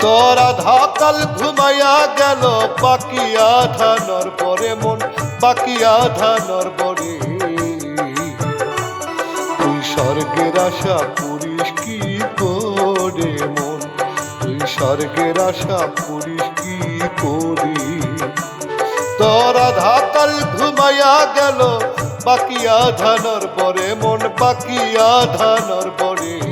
তোরা ধাকাল ঘুমাইয়া গেল বাকি আধানর পরে মন বাকি আধানর পরে তুই স্বর্গের আশা পুরিস কি করে মন? তুই স্বর্গের আশা পুরিস কি করি? তোরা ধাকাল ঘুমাইয়া গেল বাকি আধানর পরে মন বাকি আধানর পরে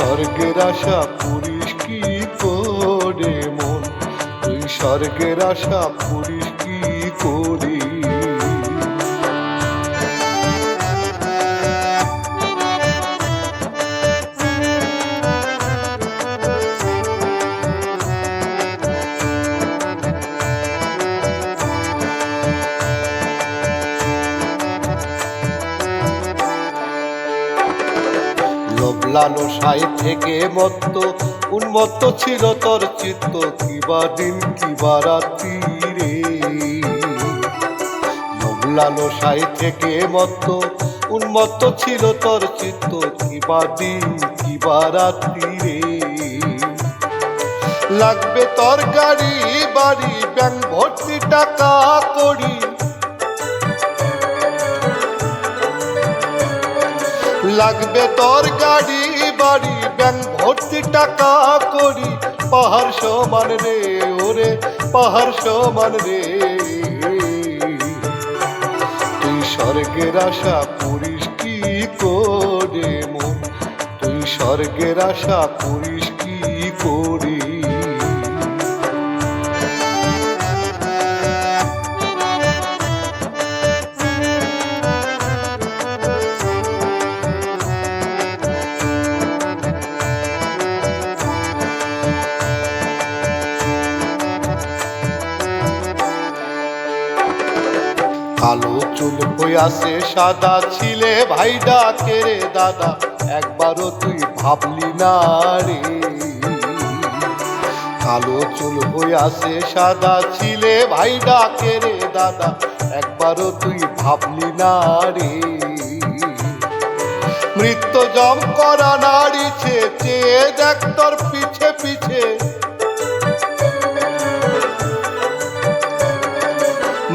স্বর্গের আশা পুরিস কি করে মন? তুই স্বর্গের আশা পুরিস লোভ লালসাই থেকে মত্ত, উন্মত্ত ছিল তোর চিত্ত, কিবা দিন, কিবা রাত্রি রে। লোভ লালসাই থেকে মত্ত, উন্মত্ত ছিল তোর চিত্ত, কিবা দিন, কিবা রাত্রি রে। লাগবে তোর গাড়ি বাড়ি ব্যাংক ভর্তি টাকা করি লাগবে তোর গাড়ি, বাড়ি ব্যাংক ভর্তি টাকা করি। পাহাড় সমান রে ওরে, পাহাড় সমান রে। তুই স্বর্গের আশা করিস কি করে মন? তুই স্বর্গের আশা করিস কি করি কালো চুল হইয়াছে, সাদা ছিলে ভাই ডাকে রে দাদা। একবারও তুই ভাবলি না রে। কালো চুল হইয়াছে, সাদা ছিলে ভাই ডাকে রে দাদা। একবারও তুই ভাবলি না রে। মৃত্যু জম করা নাড়িছে চেয়ে দেখ তোর পিছে পিছে।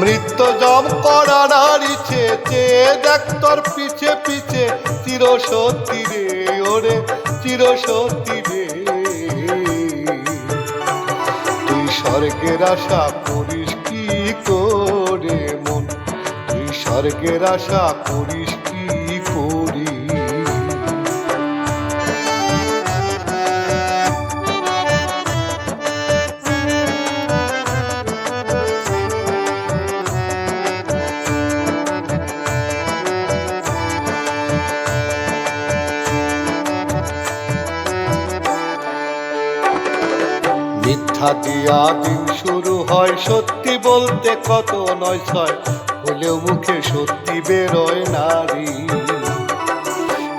মৃত্যু জম করা নাড়িছে চেয়ে দেখ তোর পিছে পিছে। চির সত্যি রে, ওরে চির সত্যি রে। তুই স্বর্গের আশা করিস কি করে মন? তুই স্বর্গের আশা করিস কি মিথ্যা দিয়া দিন শুরু হয় সত্যি বলতে কত নয় ছয়। হলেও মুখে সত্যি বেরোয় নারী।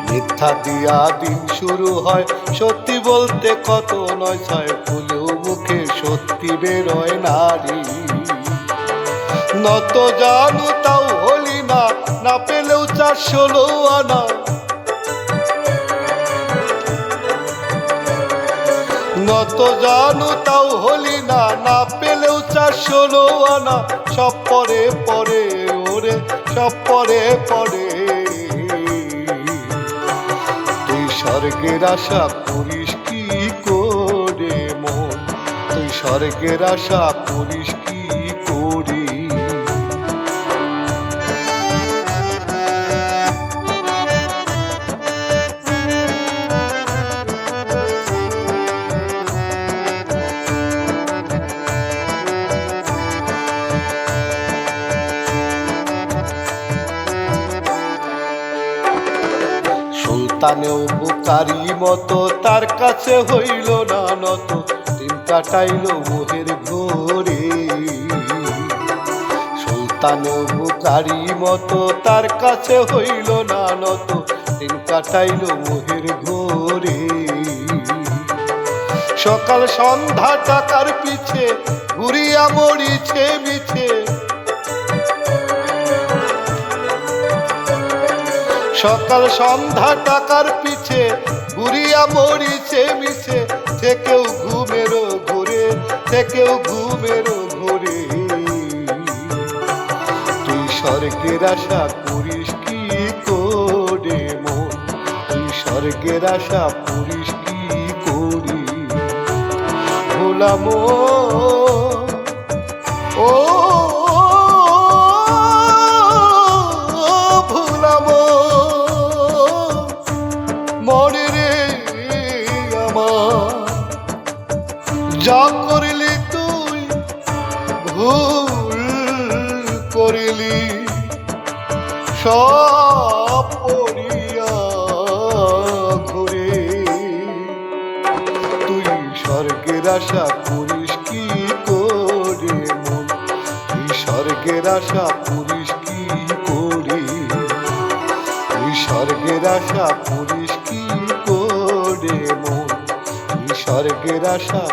মিথ্যা দিয়া দিন শুরু হয় সত্যি বলতে কত নয় ছয়। হলেও মুখে সত্যি বেরোয় নারী। নত জানু তাও হলি না না পেলেও চার ষোলো আনা নত জানু তাও হলি না না পেলেও চার ষোলো আনা। সব পরে পরে ওরে, সব পরে পরে। তুই স্বর্গের আশা করিস কি করে মন? তুই স্বর্গের আশা করিস কি সুলতানেও বুকারি মতো, তার কাছে হইল না নত। দিন কাটাইল মোহের ঘোরে সুলতানেও মতো, তার কাছে হইল না নত। দিন কাটাইল মোহের ঘোরে সকাল সন্ধ্যা টাকার পিছে, ঘুরিয়া মরিছে মিছে। সকাল সন্ধ্যা টাকার পিছে ঘুরিয়া মরিছে মিছে থেকেও ঘুমেরও ঘুরে, থেকেও ঘুমেরও ঘুরে। তুই স্বর্গের আশা করিস কি করে তুই স্বর্গের আশা করিস কি করি? ভোলাম ও যা করলি তুই, ভুল করিলি। সব পড়িয়া তুই স্বর্গের আশা করিস কি করে মন? তুই স্বর্গের আশা করিস কি করি? তুই স্বর্গের আশা করিস কি করে মন? স্বর্গের আশা